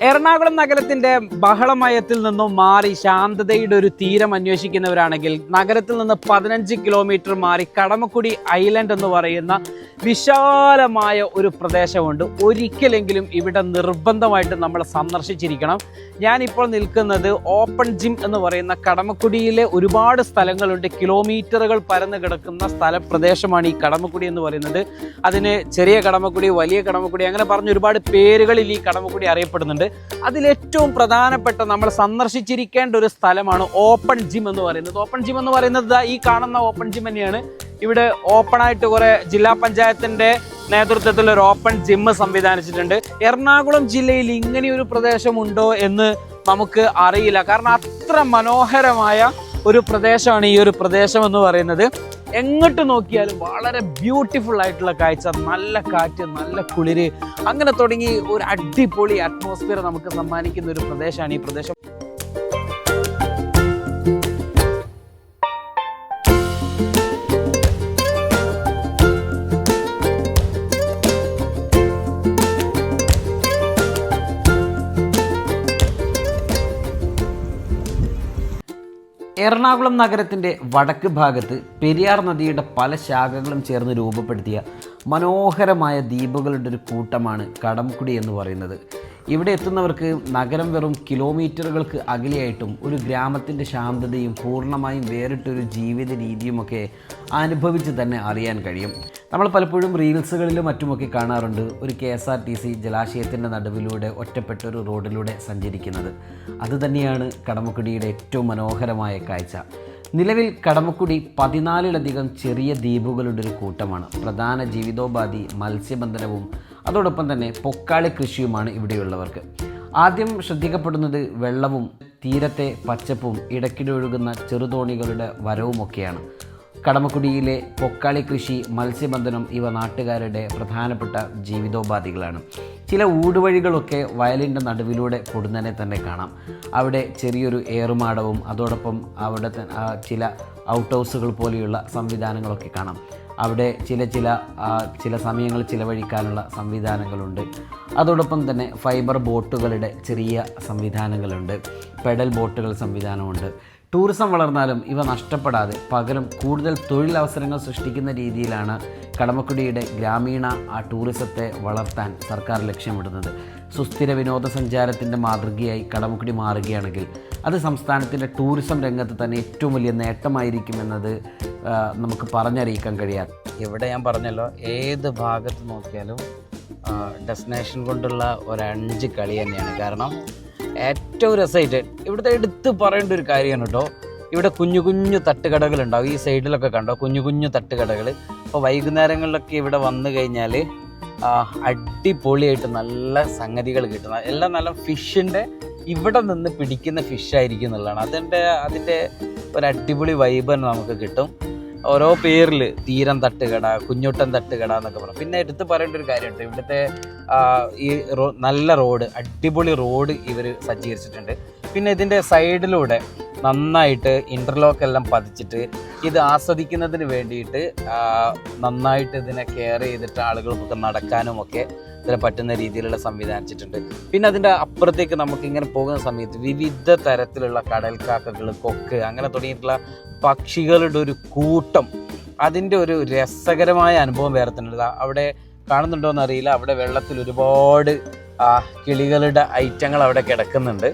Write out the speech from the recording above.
എറണാകുളം നഗരത്തിന്റെ ബഹളമയത്തിൽ നിന്നും മാറി ശാന്തതയുടെ ഒരു തീരം അന്വേഷിക്കുന്നവരാണെങ്കിൽ നഗരത്തിൽ നിന്ന് പതിനഞ്ച് കിലോമീറ്റർ മാറി കടമക്കുടി ഐലൻഡ് എന്ന് പറയുന്ന വിശാലമായ ഒരു പ്രദേശമുണ്ട്. ഒരിക്കലെങ്കിലും ഇവിടെ നിർബന്ധമായിട്ട് നമ്മൾ സന്ദർശിച്ചിരിക്കണം. ഞാനിപ്പോൾ നിൽക്കുന്നത് ഓപ്പൺ ജിം എന്ന് പറയുന്ന കടമക്കുടിയിലെ ഒരുപാട് സ്ഥലങ്ങളുണ്ട്. കിലോമീറ്ററുകൾ പരന്ന് കിടക്കുന്ന സ്ഥല പ്രദേശമാണ് ഈ കടമക്കുടി എന്ന് പറയുന്നത്. അതിന് ചെറിയ കടമക്കുടി വലിയ കടമക്കുടി അങ്ങനെ പറഞ്ഞ ഒരുപാട് പേരുകളിൽ ഈ കടമക്കുടി അറിയപ്പെടുന്നുണ്ട്. അതിലേറ്റവും പ്രധാനപ്പെട്ട നമ്മൾ സന്ദർശിച്ചിരിക്കേണ്ട ഒരു സ്ഥലമാണ് ഓപ്പൺ ജിം എന്ന് പറയുന്നത്. ഓപ്പൺ ജിം എന്ന് പറയുന്നത് ഈ കാണുന്ന ഓപ്പൺ ജിം തന്നെയാണ്. ഇവിടെ ഓപ്പൺ ആയിട്ട് കുറെ ജില്ലാ പഞ്ചായത്തിന്റെ നേതൃത്വത്തിൽ ഒരു ഓപ്പൺ ജിം സംവിധാനിച്ചിട്ടുണ്ട്. എറണാകുളം ജില്ലയിൽ ഇങ്ങനെ ഒരു പ്രദേശമുണ്ടോ എന്ന് നമുക്ക് അറിയില്ല. കാരണം അത്ര മനോഹരമായ ഒരു പ്രദേശമാണ് ഈ ഒരു പ്രദേശം എന്ന് പറയുന്നത്. എങ്ങോട്ട് നോക്കിയാലും വളരെ ബ്യൂട്ടിഫുൾ ആയിട്ടുള്ള കാഴ്ച. നല്ല കാറ്റ് നല്ല കുളിര്. അങ്ങനെ തുടങ്ങി ഒരു അടിപൊളി അറ്റ്മോസ്ഫിയർ നമുക്ക് സമ്മാനിക്കുന്ന ഒരു പ്രദേശമാണ് ഈ പ്രദേശം. എറണാകുളം നഗരത്തിന്റെ വടക്ക് ഭാഗത്ത് പെരിയാർ നദിയുടെ പല ശാഖകളും ചേർന്ന് രൂപപ്പെടുത്തിയ മനോഹരമായ ദ്വീപുകളുടെ ഒരു കൂട്ടമാണ് കടംകുടി എന്ന് പറയുന്നത്. ഇവിടെ എത്തുന്നവർക്ക് നഗരം വെറും കിലോമീറ്ററുകൾക്ക് അകലെയായിട്ടും ഒരു ഗ്രാമത്തിന്റെ ശാന്തതയും പൂർണമായും വേറിട്ടൊരു ജീവിത രീതിയുമൊക്കെ അനുഭവിച്ച് തന്നെ അറിയാൻ കഴിയും. നമ്മൾ പലപ്പോഴും റീൽസുകളിലും മറ്റുമൊക്കെ കാണാറുണ്ട് ഒരു K S R T C ജലാശയത്തിന്റെ നടുവിലൂടെ ഒറ്റപ്പെട്ട ഒരു റോഡിലൂടെ സഞ്ചരിക്കുന്നത്. അതുതന്നെയാണ് കടമക്കുടിയുടെ ഏറ്റവും മനോഹരമായ കാഴ്ച. നിലവിൽ കടമക്കുടി പതിനാലിലധികം ചെറിയ ദ്വീപുകളുടെ ഒരു കൂട്ടമാണ്. പ്രധാന ജീവിതോപാധി മത്സ്യബന്ധനവും അതോടൊപ്പം തന്നെ പൊക്കാളി കൃഷിയുമാണ് ഇവിടെയുള്ളവർക്ക്. ആദ്യം ശ്രദ്ധിക്കപ്പെടുന്നത് വെള്ളവും തീരത്തെ പച്ചപ്പും ഇടയ്ക്കിടെ ഒഴുകുന്ന ചെറുതോണികളുടെ വരവുമൊക്കെയാണ്. കടമക്കുടിയിലെ പൊക്കാളി കൃഷി മത്സ്യബന്ധനം ഇവ നാട്ടുകാരുടെ പ്രധാനപ്പെട്ട ജീവിതോപാധികളാണ്. ചില ഊടുവഴികളൊക്കെ വയലിന്റെ നടുവിലൂടെ പൊടുന്നതിനെ തന്നെ കാണാം. അവിടെ ചെറിയൊരു ഏറുമാടവും അതോടൊപ്പം അവിടെ ചില ഔട്ട് ഹൗസുകൾ പോലെയുള്ള സംവിധാനങ്ങളൊക്കെ കാണാം. അവിടെ ചില ചില ചില സമയങ്ങൾ ചിലവഴിക്കാനുള്ള സംവിധാനങ്ങളുണ്ട്. അതോടൊപ്പം തന്നെ ഫൈബർ ബോട്ടുകളുടെ ചെറിയ സംവിധാനങ്ങളുണ്ട്. പെഡൽ ബോട്ടുകൾ സംവിധാനമുണ്ട്. ടൂറിസം വളർന്നാലും ഇവ നഷ്ടപ്പെടാതെ പകരം കൂടുതൽ തൊഴിലവസരങ്ങൾ സൃഷ്ടിക്കുന്ന രീതിയിലാണ് കടമക്കുടിയുടെ ഗ്രാമീണ ആ ടൂറിസത്തെ വളർത്താൻ സർക്കാർ ലക്ഷ്യമിടുന്നത്. സുസ്ഥിര വിനോദസഞ്ചാരത്തിന്റെ മാതൃകയായി കടമക്കുടി മാറുകയാണെങ്കിൽ അത് സംസ്ഥാനത്തിന്റെ ടൂറിസം രംഗത്ത് തന്നെ ഏറ്റവും വലിയ നേട്ടമായിരിക്കുമെന്നത് നമുക്ക് പറഞ്ഞറിയിക്കാൻ കഴിയാം ഇവിടെ ഞാൻ പറഞ്ഞല്ലോ ഏത് ഭാഗത്ത് നോക്കിയാലും ഡെസ്റ്റിനേഷൻ കൊണ്ടുള്ള ഒരു അഞ്ച് കളി തന്നെയാണ്. കാരണം ഏറ്റവും രസമായിട്ട് ഇവിടുത്തെ എടുത്ത് പറയേണ്ട ഒരു കാര്യമാണ് കേട്ടോ. ഇവിടെ കുഞ്ഞു കുഞ്ഞു തട്ടുകടകൾ ഉണ്ടാവും ഈ സൈഡിലൊക്കെ കണ്ടോ? കുഞ്ഞു കുഞ്ഞു തട്ടുകടകൾ അപ്പോൾ വൈകുന്നേരങ്ങളിലൊക്കെ ഇവിടെ വന്നു കഴിഞ്ഞാൽ അടിപൊളിയായിട്ട് നല്ല സംഗതികൾ കിട്ടുന്ന എല്ലാം നല്ല ഫിഷിന്റെ ഇവിടെ നിന്ന് പിടിക്കുന്ന ഫിഷായിരിക്കും എന്നുള്ളതാണ്. അതിന്റെ അതിന്റെ ഒരു അടിപൊളി വൈബ് തന്നെ നമുക്ക് കിട്ടും. ഓരോ പേരിൽ തീരം തട്ടുകട കുഞ്ഞുട്ടൻ തട്ടുകട എന്നൊക്കെ പറയും. പിന്നെ എടുത്ത് പറയേണ്ട ഒരു കാര്യമുണ്ട്. ഇവിടുത്തെ ഈ നല്ല റോഡ് അടിപൊളി റോഡ് ഇവർ സജ്ജീകരിച്ചിട്ടുണ്ട്. പിന്നെ ഇതിന്റെ സൈഡിലൂടെ നന്നായിട്ട് ഇന്റർലോക്ക് എല്ലാം പതിച്ചിട്ട് ഇത് ആസ്വദിക്കുന്നതിന് വേണ്ടിയിട്ട് നന്നായിട്ട് ഇതിനെ കെയർ ചെയ്തിട്ട് ആളുകൾക്കൊക്കെ നടക്കാനും ഒക്കെ ഇതിന് പറ്റുന്ന രീതിയിലുള്ള സംവിധാനിച്ചിട്ടുണ്ട് പിന്നെ അതിന്റെ അപ്പുറത്തേക്ക് നമുക്ക് ഇങ്ങനെ പോകുന്ന സമയത്ത് വിവിധ തരത്തിലുള്ള കടൽക്കാക്കകൾ കൊക്ക് അങ്ങനെ തുടങ്ങിയിട്ടുള്ള പക്ഷികളുടെ ഒരു കൂട്ടം. അതിന്റെ ഒരു രസകരമായ അനുഭവം വേറെ തന്നെ അവിടെ കാണുന്നുണ്ടോ എന്ന് അറിയില്ല അവിടെ വെള്ളത്തിൽ ഒരുപാട് കിളികളുടെ ഐറ്റങ്ങൾ അവിടെ കിടക്കുന്നുണ്ട്.